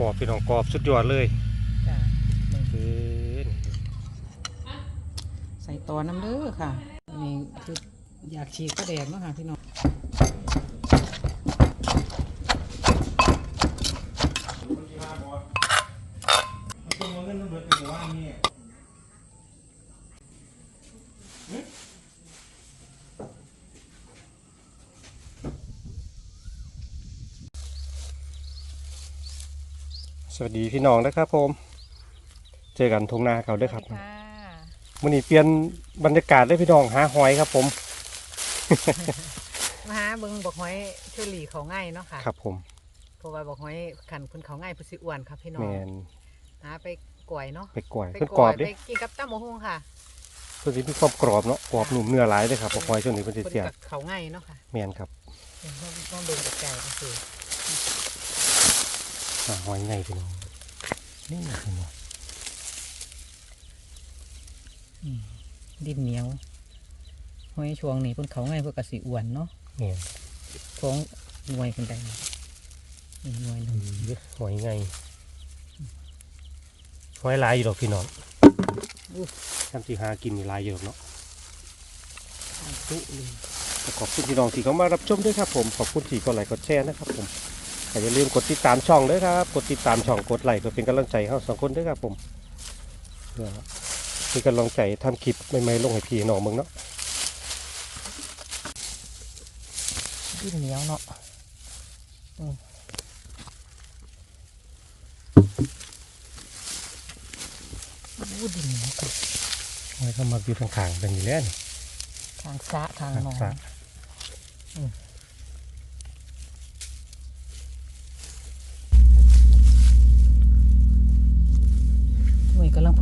กรอบพี่น้องกรอบสุดยอดเลยจ้ะเบิ่งเอ้ยใส่ตอน้ำเด้อค่ะอันนี้คืออยากฉีกก็แดงเนาะค่ะพี่น้อง วัสดีพี่น้องนะครับผม เจอกันทงนาเขาด้วยครับค่ะวันนี้เปลี่ยนบรรยากาศได้พี่น้องหาหอยครับผม มาหาเบิ่งบอกหอยเชอรี่เขาง่ายเนาะค่ะ ครับผมเพราะว่าบอกหอยขันคุณเขาง่ายพุสิอ้วนครับพี่น้อแมงนหาไปก่อยเนาะไปกล้วยไปเพิ่นกรอบไปเด้กินกับตั้มโมฮงค่ะเพิ่นสิมีความกรอบเนาะกรอบหนุ่มเนื้อหลายเลยครับหอยช่วงนี้เพิ่นสิเพิ่นเสียบกับเขาง่ายเนาะค่ะแมนครับเดี๋ยวต้องต้องเบิ่งกับใจก็คือหาหอยไงพี่น้อง นี่พี่น้องดินเหนียวหอยช่วงนี้เพิ่นเขาง่ายเพื่อกสิอ้วนเนาะแมนท้องหน่วยกันได้นี่หน่วยหนึงหอยไงหอยหลายอยู่ดอกพี่น้องอู้ทำสิหากินนี่หลายอยู่ดอกเนาะตุเลยขอบคุณพี่น้องที่เข้ามารับชมด้วยครับผม ขอบคุณที่กดไลค์กดแชร์นะครับผมแต่ อย่าลืมกดติดตามช่องด้วยครับ กดติดตามช่องกดไลค์ก็เป็นกำลังใจให้เราสองคนด้วยครับผมเพื่อเป็นกำลังใจทำคลิปใหม่ๆลงให้พี่น้องมึงเนาะดินเหนียวเนาะอืมอู้ดินเหนียวค่ะหอยเข้ามาอยู่ทางขางๆเป็นอยู่แล้วนี่ทางสะทางทางหนองสร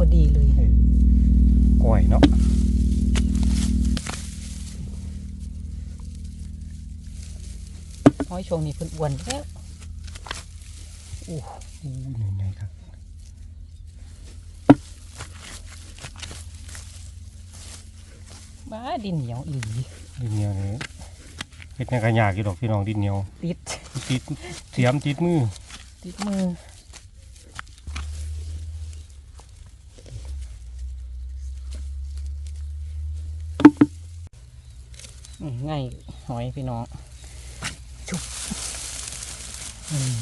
พอดีเลยก้อยเนาะห้อยชงนี่เพิ่นอ้วนแล้วอู้นี่ไงครับบ้าดินเหนียวอีหลีดินเหนียวนี่เฮ็ดยังกระยากอยู่ดอกพี่น้องดินเหนียวติดติดเสียมติดมือติดมืออืมง่าย หอยพี่น้องชุบอืม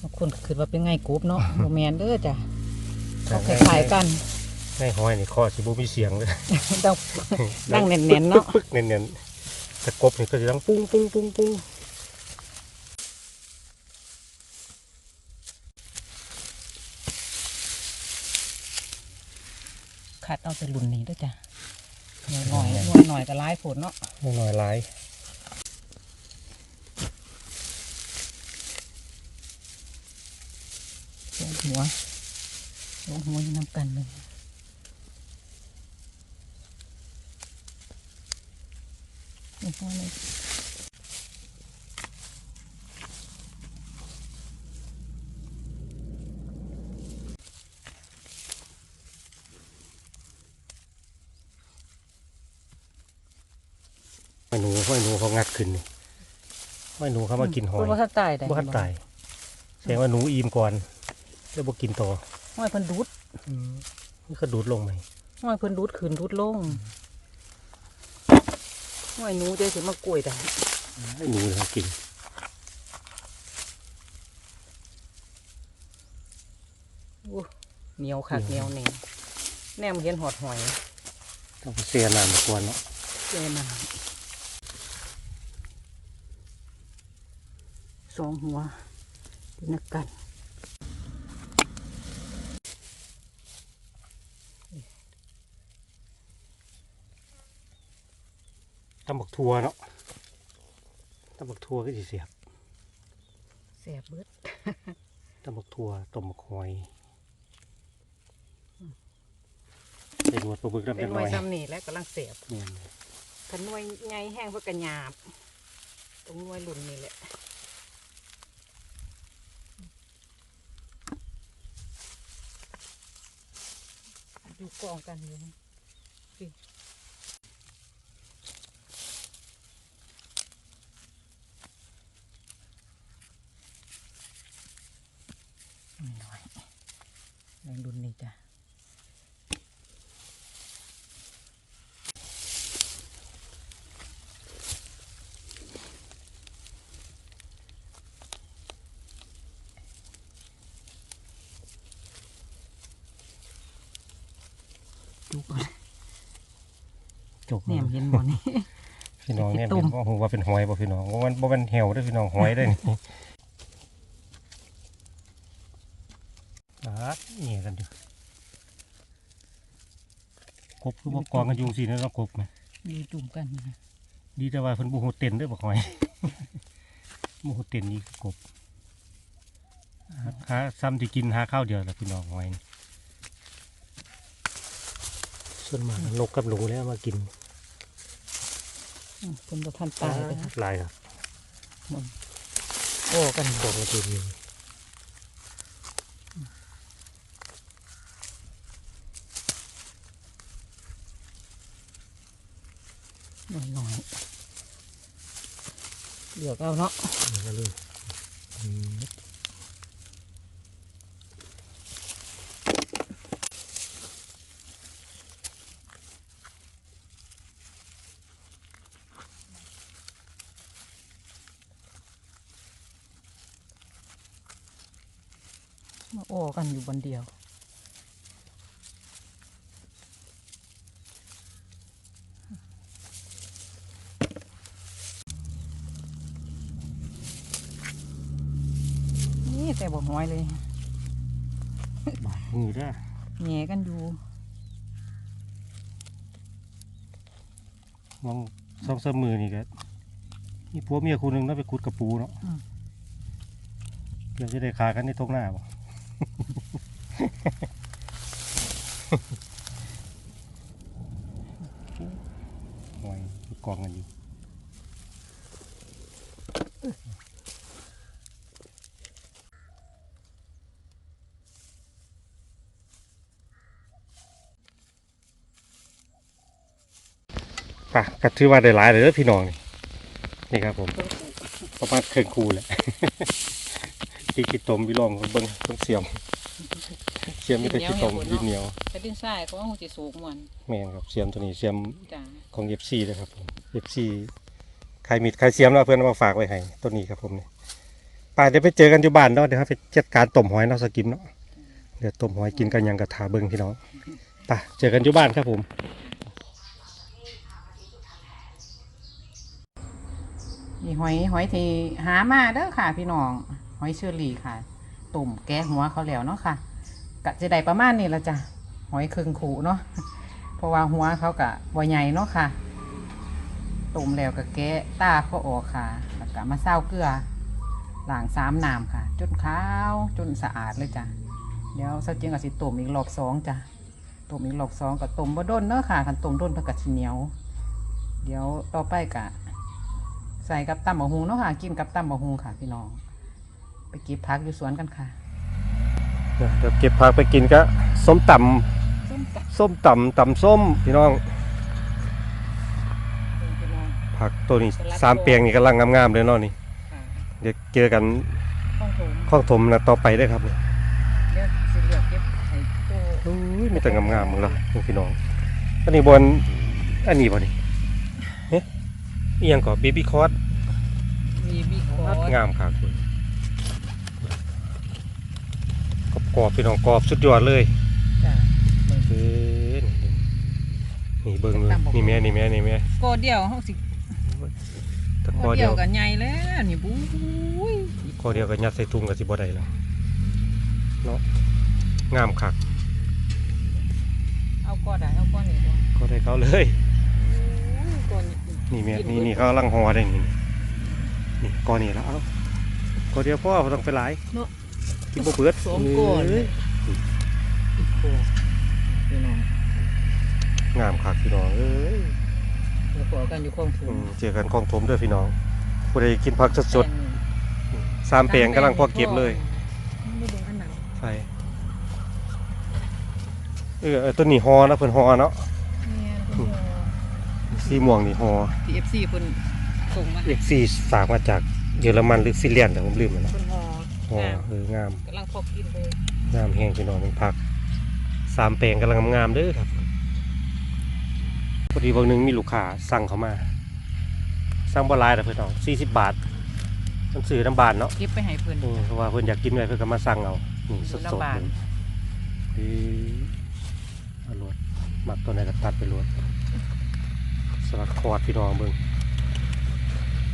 บางคนก็คิดว่าเป็นไงกรุ๊บเนาะโมแมนเด้อจ้ะเขาคล้ายๆกันในหอยนี่คอสิบ่มีเสียงเลยต้องนั่งแน่นๆเนาะปึ๊กๆเน้นๆแต่กบนี่ก็จะดังปุ้งปุ้งปุ้งปุ้งขัดเอาแต่รุ่นนี้ด้วยจ้ะ หน่อยหน่อยหน่อยหน่อยก็ร้ายผลเนาะไม่น้อยหลายลงหัวลงหัวอยี่น้ำกันเลยลงหัวเลย หอยหนูหอยหนูเขางัดขึ้นนี่หอยหนูเขามากินหอยเพิ่นว่าถ้าตายได้บ่ทันตายแสดงว่าหนูอิ่มก่อนแล้วบ่กินต่อห้อยเพิ่นดูดนี่ก็ดูดลงไหมห้อยเพิ่นดูดขึ้นดูดลงห้อยหนูใจสิมากล้วยได้ให้หนูเขากินอู้เหนียวคักเหนียวแน่แน่มนเห็นหอดหอยต้องเสียน้ำมาก่อนเนาะเจมา สองหัวเป็นนักกันตำบักทัวเนาะตำบักทัวก็สิเสียบแสบเบิดตำบักทัวต้มบักหอยใส่หนวดปลาบึกน้ำเป็จันงหหน่น่วอยยซ้ำนี่แล้วกำลังเสียบเนี่ยกันหน่วยไงแห้งเพื่อกระหยาบ ตรงหน่วยหลุนนี่แหละ อยู่กองกันอยู่น้อยแรงดุนนี่จ้ะ จบแหนมเห็นบ่นี่พี่น้องเนี่ยตุ่เห็มนว่าผมว่าเป็นหอยบ่พี่น้องว่ามันบ่เป็นแหวเด้อพี่น้องหอยได้อนี่อ่านี่กันอยู่กบคือบ่กองกันอยุงสิเนาะเนาะกบไหมอยู่จุ่มกันนะดีแต่ว่าเพิ่นบ่ฮู้เต้นเด้อบ่หอยบ่ฮู้เต้นนี่คือกบหาหาซ้ำที่กินหาข้าวเดียวล่ะพี่น้องหอยนี่ส่วนมากนกกับหนูแล้วมากินอืม เป็นประทันตายไปครับลายครับโอ้กันบอกมาตัวนี้หน่อยหน่อยเลือกเอาเนาะนี่ก็เลยอืมมาโอ้กันอยู่บนเดียว นี่แต่บ่ห้อยเลยบาดมือเด้อแง่กันอยู่มองสองสามมือนี่ก็มีผัวเมียคู่หนึงเนาะไปขุดกระปูเนาะอืมเดี๋ยวจะได้ขากันในทงหน้าบ่ หอยกองกันอยู่ ป่ะก็ถือว่าได้หลายเลยเด้อพี่น้องนี่นี่ครับผมประมาณครึ่งคูแหละที่กิตมพี่ลองเบิ้งเบิ้งเสียมเสียมไม่ได้กิตมดินเหนียวแต่ดินทรายก็ว่าคงจะสูงมันแม่นครับเสียมตัวนี้เสียมจ้าของเอฟซีนะครับผมเอฟซีใครมีใครเสียมแล้วเพื่อนเอามาฝากไว้ให้ตัวนี้ครับผมนี่ไป่าเดี๋ยวไปเจอกันอยู่บ้านเนาะเดี๋ยวครับไปจัดการต้มหอยเนาะสกิมเนาะเดี๋ยวต้มหอยกินกันยังกระถาเบิ้งพี่น้องไป่าเจอกันอยู่บ้านครับผม นี่หอยหอยที่หามาเด้อค่ะ พี่น้อง หอยเชอรี่ค่ะตุ่มแกะหัวเขาแล้วเนาะค่ะกะจะได้ประมาณนี้ละจ้ะหอยครึ่งขู่เนาะเพราะว่าหัวเขากะบ่ใหญ่เนาะค่ะตุ่มแล้วก็แกะตาเขาออกค่ะแล้วก็มาเศร้าเกลือหลางสามน้ำค่ะ จนขาวจนสะอาดเลยจ้ะเดี๋ยวสักจิงก็สิต้มอีกรอบสองจ้ะต้มอีกรอบสองก็ต้มบ่ด้นเนาะค่ะคันต้มด้นเพื่อกะสิเหนียว เดี๋ยวต่อไปกะ ใส่กับตำบะฮุงเนาะค่ะ กินกับตำบะฮุงค่ะ พี่น้อง ไปเก็บพักอยู่สวนกันค่ะ เดี๋ยวเก็บผักไปกินก็ส้มตำส้มตส้มตำตำส้มพี่น้องำพี่น้อง ผักตัวนี้สลัดสามเปียงนี่กำลังงามๆเลยเนาะนี่ค่ะเดี๋ยวเจอกันข้องโถมข้องถมนะต่อไปได้อครับเดี๋ยวสิเหลือกเก็บใส่ตู้อุ้ยมีแต่งามๆมึงละพี่น้อง อันนี้บนอันนี้บ่นี่เฮ้ย อีหยังก่อเบบี้คอร์ดมีบีคอร์งามครับกรอบๆพี่น้องกรอบสุดยอดเลยจ้ะเบิ่งเอ้ยนี่เบิ่งเลยนี่แม่นี่แม่นี่แม่ก็เดียวเฮาสิแต่คก็อเดีเดียยววกันใหญ่แล้วนี่บุ้ยคอเดียวก็ยัดใส่ถุงก็สิบ่ได้แล้วเนาะงามคักเอาก็ได้เอาก็นี่บ่ก็ได้เขาเลยก็นี่ นี่แม่นี่นี่เขากำลังห่อได้นี่นี่ก้อนนี่แล้วเอาก้อนเดียวพ่อบ่ต้องไปหลายเนาะ กินบ่เบิดสองก้อนเอ้ยอีกตัวพี่น้องงามคักพี่น้องเอ้ยเดี๋ยวขอกันอยู่ข้องถุอืงมเจอกันของถมเด้อพี่น้องผู้ใดกินผักสดๆสามเปียงกำลังพอเก็บเลยไม่ดูอันไหนใส่เออเออต้นนี้ฮอนะเพิ่นฮอเนาะเนี่ยคุณ สีม่วงนี่ฮอพีเอฟซีเพิ่นส่งมาให้ X4 ฝากมาจากเยอรมันหรือฟินแลนด์แต่ผมลืมแล้วนะเพิ่นห่ออ๋องามเอองามกำลังพอกินเลยงามแห้งพี่น้องเป็นผักสามแปลงกำลังงามๆเด้อครับพอดีบางหนึงมีลูกค้าสั่งเขามา สั่งบ่หลายแต่เพื่อนน้องสี่สิบบาทมันซื้อน้ำบานเนาะ เก็บไปให้เพิ่น อืมเพราะว่าเพื่อนอยากกินไว้เพื่อนก็มาสั่งเอานี่สซื้อดน้ำๆบานเลยเฮ้ยอร่อยมักตัวไหนก็ตัดไปรวด สลัดคอดพี่น้องเบิ่ง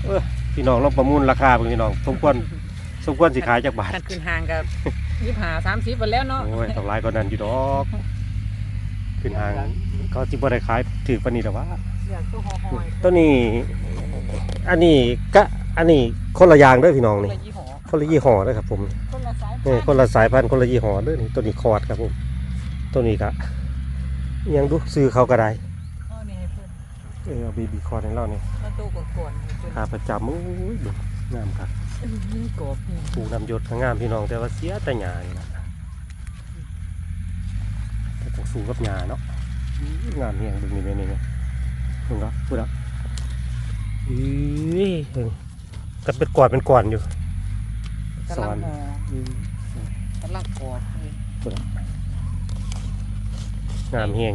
เออพี่น้องลองประมูลราคาเบิ่งพี่น้องสมควรสมควรสิขายจากบาทคันขึ้นห่างกับยี่ห้าสามสิบไปแล้วเนาะโอ้ยต้องหลายกว่านั้นอยู่ดอกขึ้นทางก็ที่บ่ได้ขายถือปานนี้แต่ว่าอยากตัวหอหอยตัวนี้อันนี้ก็อันนี้คนละอย่างเด้อพี่น้องคนนี่ละยี่ห้อคนละยี่ห้อเด้อครับผมคนละสายเออคนละสายพันธุ์คนละยี่ห้อเด้อนี่ตัวนี้คอร์ดครับผมตัวนี้ก็ยังดูซื้อเขาก็ได้ เอานี่ให้เพิ่น เออเอาบีบีคอร์ดให้เรานี่มาตู้ก่อนๆให้เพิ่นขาประจำโอ้ยเบิ่งงามครับนี่กบนี่ปลูกนำยศก็งามพี่น้องแต่ว่าเสียแต่หญ้านี่ล่ะแต่ต้องสู้กับหญ้าเนาะอื้องามเฮียงเบิ่งนี่แม่นี่แม่เบิ่งเนาะพูดอะอื้อเบิ่งก็เป็นก่อนเป็นก่อนอยู่กำลังห่อกำลังกรอบเลยงามเฮียง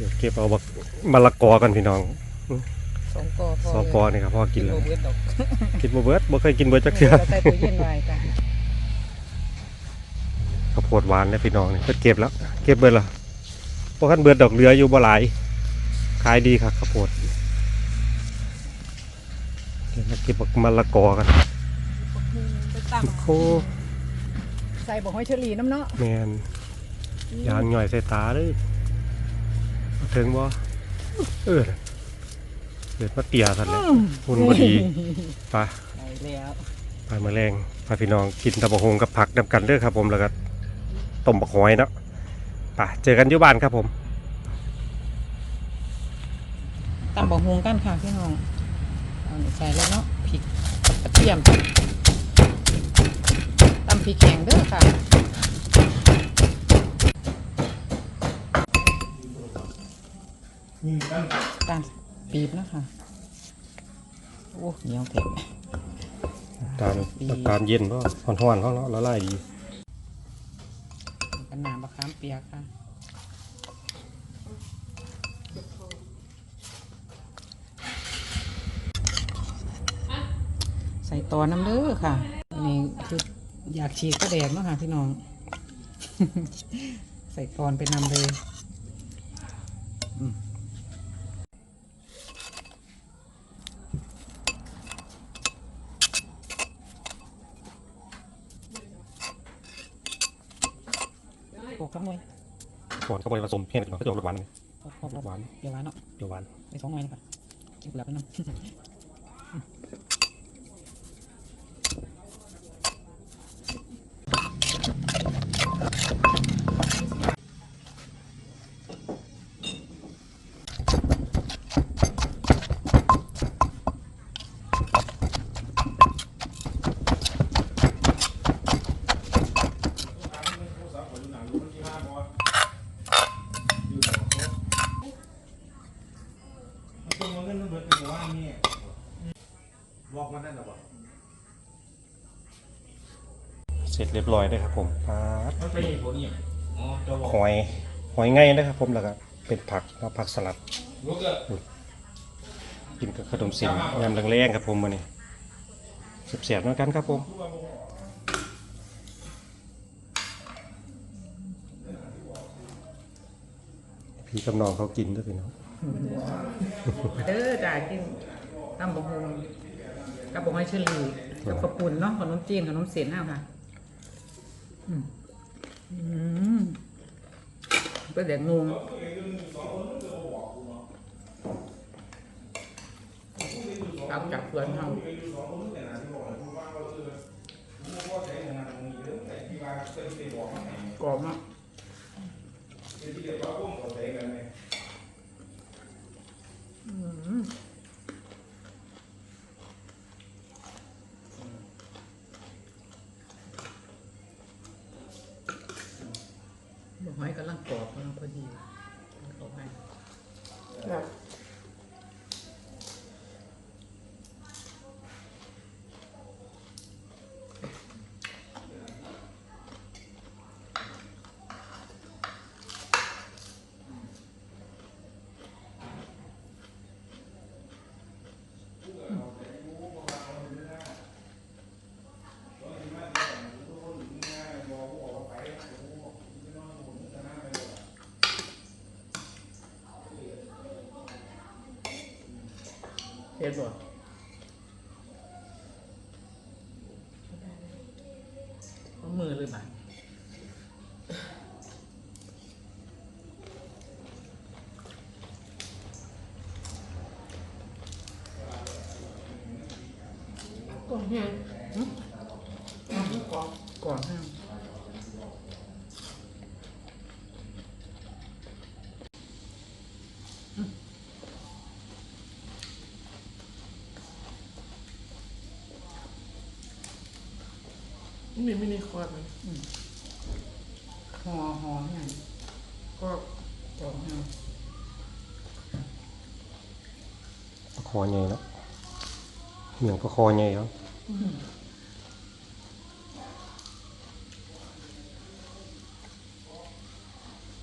เดี๋ยวเก็บเอาบักมะละกอกันพี่น้องสองกอพอสอกอนี่ครับพ่อกินแล้วโลเบิดดอกกินบ่เบิดบ่เคยกินเบิดจักเทื่อเราใส่ตู้เย็นไว้จ้ะข้าวโพดหวานเนี่ยพี่น้องนี่เพิ่นเก็บแล้ว เก็บเบิดแล้วบ่คันเบิดดอกเหลืออยู่บ่หลายขายดีครับข้าวโพดเดี๋ยวมาเก็บบักมะละกอกันไปตั้งโอ้ใส่บอกให้เฉลีน้ำเนาะแมนยางหน่อยใส่ตาเลยเอา ถึงบ่เออเกิดมาเตียสันเลยหุ่นบ่ดีไปใส่แล้วไปมาแรงพาพี่น้องกินตะบะฮงกับผักนำกันเด้อครับ ผมแล้วก็ต้มบักหอยเนาะไปเจอกันอยู่บ้านครับผมตำบอกฮวงกันค่ะพี่น้องเอานี่ใส่แล้วเนาะพริกกับกระเทียมตำพริกแข็งเด้อค่ะ ตาลปีบเนาะคะโอ้เหนียวเผ็ดตามตามเย็นเพราะฮ้อนๆเขาเนาะละลายดีกันน้ำมะขามเปียกค่ะใส่ตอนน้ำเด้อค่ะอันนี้คืออยากฉีกก็แดกเนาะค่ะพี่น้อง ใส่ตอนไปนำเลยอืมโอ้ครับหน่อย ก่อนก็บ่ได้ผสมเพี้ยนกันเนาะก็จะออกรสหวานนี่พอพอพอหวานเดี๋ยวหวานเนาะเดี๋ยวหวานไปสองหน่อยนะครับกินเปลือกไปน้ำ เสร็จเรียบร้อยเลยครับผมปาดหอยหอยไงนะครับผมแล้วก็เป็นผักแล้วผักสลัดกินกับขนมเสียงยำแรงๆครับผมวันนี้เสียบๆเหมือนกันครับผมพี่กับน้องเขากินด้วยพี่น้อง เด้อจ้ากินตำบะฮงกับบะฮอยเชอรี่กับกระปุ่นเนาะขนมจีนขนมเสียนเอาค่ะอืมอืมก็เดี๋ยวงงเอาจากเพื่อนเขากรอบมากอืม หอยกำลังกรอบกำลังพอดีเอาไป แบบ เฮ็ดบ่เอามือเลยบ่า กลมแห้ง กรอบก่อนห้าม มีมินิคอร์ดมันห่อห่อให้ก็กรอบห้ามปลาคอใหญ่เนาะเหมียงปลาคอใหญ่เนาะ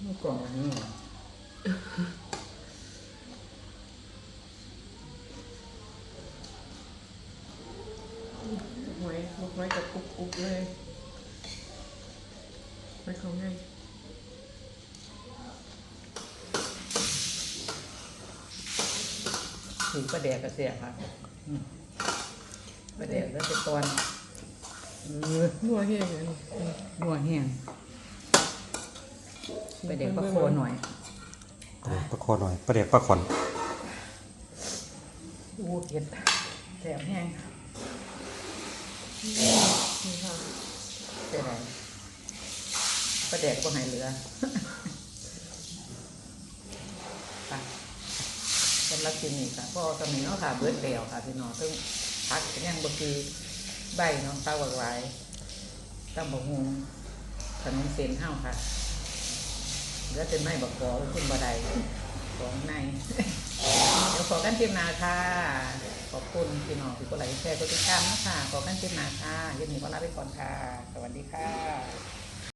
มันกรอบอันนี้เหรอหอย ลูกหอยกับกุ๊กกุ๊กเลยไปเขาไงถือประแดกกระเสียค่ะอืมประแดกแล้วจะตอนเออนัวแห้งอันนี้หัวแห้งประแดกประโคหน่อยปลาคอหน่อยปลาเด็กปลาขอนอู้เผ็ดแสบแห้งนี่ค่ะ เป็นไรประแดกก็หายเหลือไปสำหรับกินนี่ค่ะก็ตอนนี้เนาะค่ะเบิร์ดเดียวค่ะพี่น้องซึ่งพักยังบ่คือใบน้องเต้าหวากหลตั้งบกฮุงขนมเส้นห้าวค่ะเหลือเป็นไม้บักกอขึ้นบ่ได้ของใน เดี๋ยวขอกันเต็มนาค่ะ อบคุณพี่น้องที่กดไลค์แชร์กดติดตามนะคะขอกันเต็มนาค่ะยันนี้ก็ลาไปก่อนค่ะ สวัสดีค่ะ